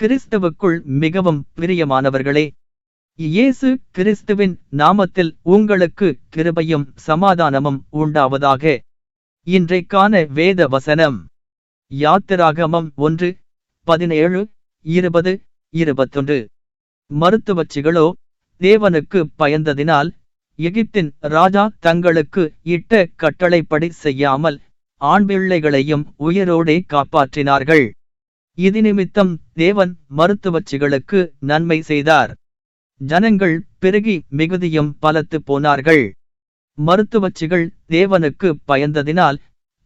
கிறிஸ்துவுக்குள் மிகவும் பிரியமானவர்களே இயேசு கிறிஸ்துவின் நாமத்தில் உங்களுக்கு கிருபையும் சமாதானமும் உண்டாவதாக. இன்றைக்கான வேத வசனம் யாத்திராகமம் ஒன்று பதினேழு இருபது இருபத்தொன்று. மருத்துவச்சிகளோ தேவனுக்கு பயந்ததினால் எகிப்தின் ராஜா தங்களுக்கு இட்ட கட்டளைப்படி செய்யாமல் ஆண் பிள்ளைகளையும் உயிரோடே காப்பாற்றினார்கள். இது நிமித்தம் தேவன் மருத்துவச்சிகளுக்கு நன்மை செய்தார். ஜனங்கள் பெருகி மிகுதியும் பலத்து போனார்கள். மருத்துவச்சிகள் தேவனுக்கு பயந்ததினால்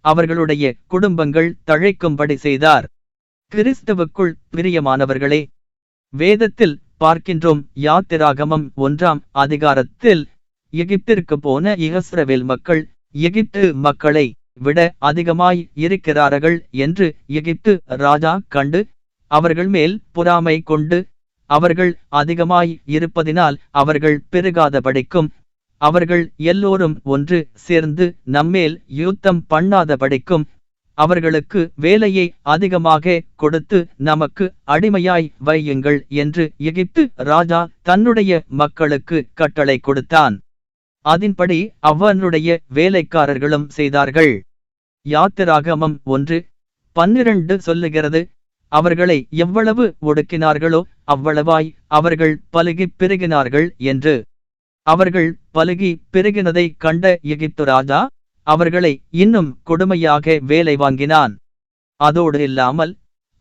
அவர்களுடைய குடும்பங்கள் தழைக்கும்படி செய்தார். கிறிஸ்துவுக்குள் பிரியமானவர்களே வேதத்தில் பார்க்கின்றோம் யாத்திராகமம் ஒன்றாம் அதிகாரத்தில் எகிப்திற்கு போன இகஸ்ரவேல் மக்கள் எகிப்து மக்களை விட அதிகமாய் இருக்கிறார்கள் என்று எகிப்து ராஜா கண்டு அவர்கள் மேல் பொறாமை கொண்டு அவர்கள் அதிகமாய் இருப்பதினால் அவர்கள் பெருகாதபடிக்கும் அவர்கள் எல்லோரும் ஒன்று சேர்ந்து நம்மேல் யுத்தம் பண்ணாதபடிக்கும் அவர்களுக்கு வேலையை அதிகமாக கொடுத்து நமக்கு அடிமையாய் வையுங்கள் என்று எகிப்து ராஜா தன்னுடைய மக்களுக்கு கட்டளை கொடுத்தான். அதன்படி அவனுடைய வேலைக்காரர்களும் செய்தார்கள். யாத்திராகமம் ஒன்று பன்னிரண்டு சொல்லுகிறது அவர்களை எவ்வளவு ஒடுக்கினார்களோ அவ்வளவாய் அவர்கள் பலுகி பெருகினார்கள் என்று. அவர்கள் பலுகி பெருகினதை கண்ட எகிப்து ராஜா அவர்களை இன்னும் கொடுமையாக வேலை வாங்கினான். அதோடு இல்லாமல்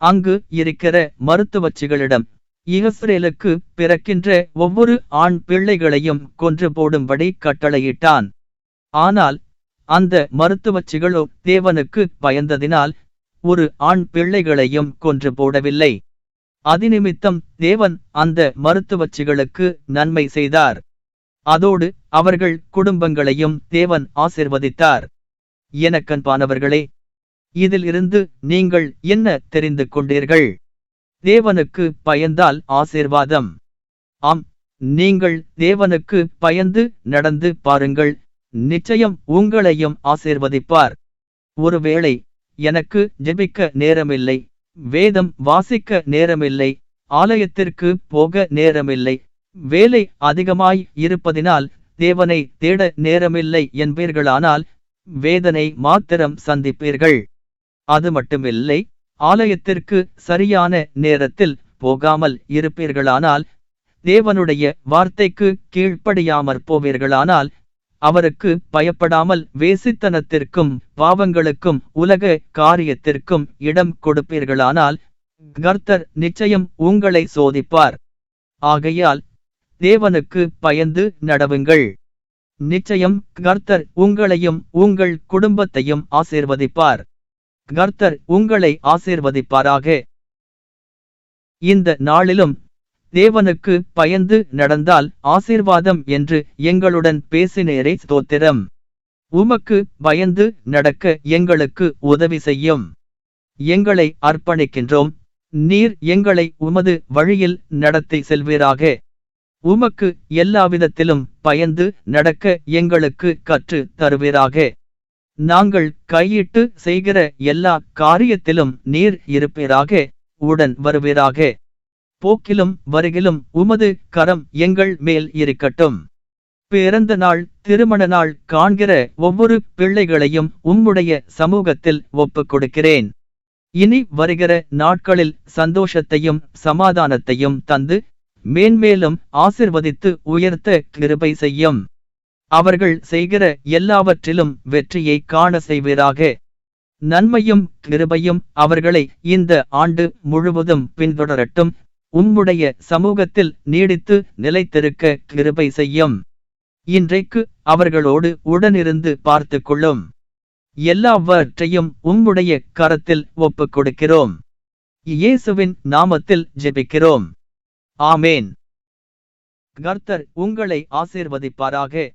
அங்கு இருக்கிற மருத்துவச்சிகளிடம் இஸ்ரேலுக்கு பிறக்கின்ற ஒவ்வொரு ஆண் பிள்ளைகளையும் கொன்று போடும்படி கட்டளையிட்டான். ஆனால் அந்த மருத்துவச்சிகளோ தேவனுக்கு பயந்ததினால் ஒரு ஆண் பிள்ளைகளையும் கொன்று போடவில்லை. அதிநிமித்தம் தேவன் அந்த மருத்துவச்சிகளுக்கு நன்மை செய்தார். அதோடு அவர்கள் குடும்பங்களையும் தேவன் ஆசிர்வதித்தார். எனக்கன்பானவர்களே இதில் இருந்து நீங்கள் என்ன தெரிந்து கொண்டீர்கள்? தேவனுக்கு பயந்தால் ஆசீர்வாதம். ஆம் நீங்கள் தேவனுக்கு பயந்து நடந்து பாருங்கள். நிச்சயம் உங்களையும் ஆசீர்வதிப்பார். ஒருவேளை எனக்கு ஜெபிக்க நேரமில்லை வேதம் வாசிக்க நேரமில்லை ஆலயத்திற்கு போக நேரமில்லை வேலை அதிகமாய் இருப்பதினால் தேவனை தேட நேரமில்லை என்பீர்களானால் வேதனை மாத்திரம் சந்திப்பீர்கள். அது மட்டுமில்லை ஆலயத்திற்கு சரியான நேரத்தில் போகாமல் இருப்பீர்களானால் தேவனுடைய வார்த்தைக்கு கீழ்ப்படியாமற் போவீர்களானால் அவருக்கு பயப்படாமல் வேசித்தனத்திற்கும் பாவங்களுக்கும் உலக காரியத்திற்கும் இடம் கொடுப்பீர்களானால் கர்த்தர் நிச்சயம் உங்களை சோதிப்பார். ஆகையால் தேவனுக்கு பயந்து நடவுங்கள். நிச்சயம் கர்த்தர் உங்களையும் உங்கள் குடும்பத்தையும் ஆசீர்வதிப்பார். கர்த்தர் உங்களை ஆசீர்வதிப்பாராக. இந்த நாளிலும் தேவனுக்கு பயந்து நடந்தால் ஆசீர்வாதம் என்று எங்களுடன் பேசினேரே ஸ்தோத்திரம். உமக்கு பயந்து நடக்க எங்களுக்கு உதவி செய்யும். எங்களை அர்ப்பணிக்கின்றோம். நீர் எங்களை உமது வழியில் நடத்தி செல்வீராக. உமக்கு எல்லாவிதத்திலும் பயந்து நடக்க எங்களுக்கு கற்று தருவீராக. நாங்கள் கையிட்டு செய்கிற எல்லா காரியத்திலும் நீர் இருப்பீராக. உடன் வருவீராக. போக்கிலும் வருகிலும் உமது கரம் எங்கள் மேல் இருக்கட்டும். பிறந்த நாள் திருமண நாள் காண்கிற ஒவ்வொரு பிள்ளைகளையும் உம்முடைய சமூகத்தில் ஒப்புக் கொடுக்கிறேன். இனி வருகிற நாட்களில் சந்தோஷத்தையும் சமாதானத்தையும் தந்து மேன்மேலும் ஆசிர்வதித்து உயர்த்த கிருபை செய்யும். அவர்கள் செய்கிற எல்லாவற்றிலும் வெற்றியை காண செய்வீராக. நன்மையும் கிருபையும் அவர்களை இந்த ஆண்டு முழுவதும் பின்தொடரட்டும். உம்முடைய சமூகத்தில் நீடித்து நிலைத்திருக்க கிருபை செய்யும். இன்றைக்கு அவர்களோடு உடனிருந்து பார்த்து கொள்ளும் எல்லாவற்றையும் உம்முடைய கரத்தில் ஒப்புக் கொடுக்கிறோம். இயேசுவின் நாமத்தில் ஜெபிக்கிறோம். ஆமேன். கர்த்தர் உங்களை ஆசீர்வதிப்பாராக.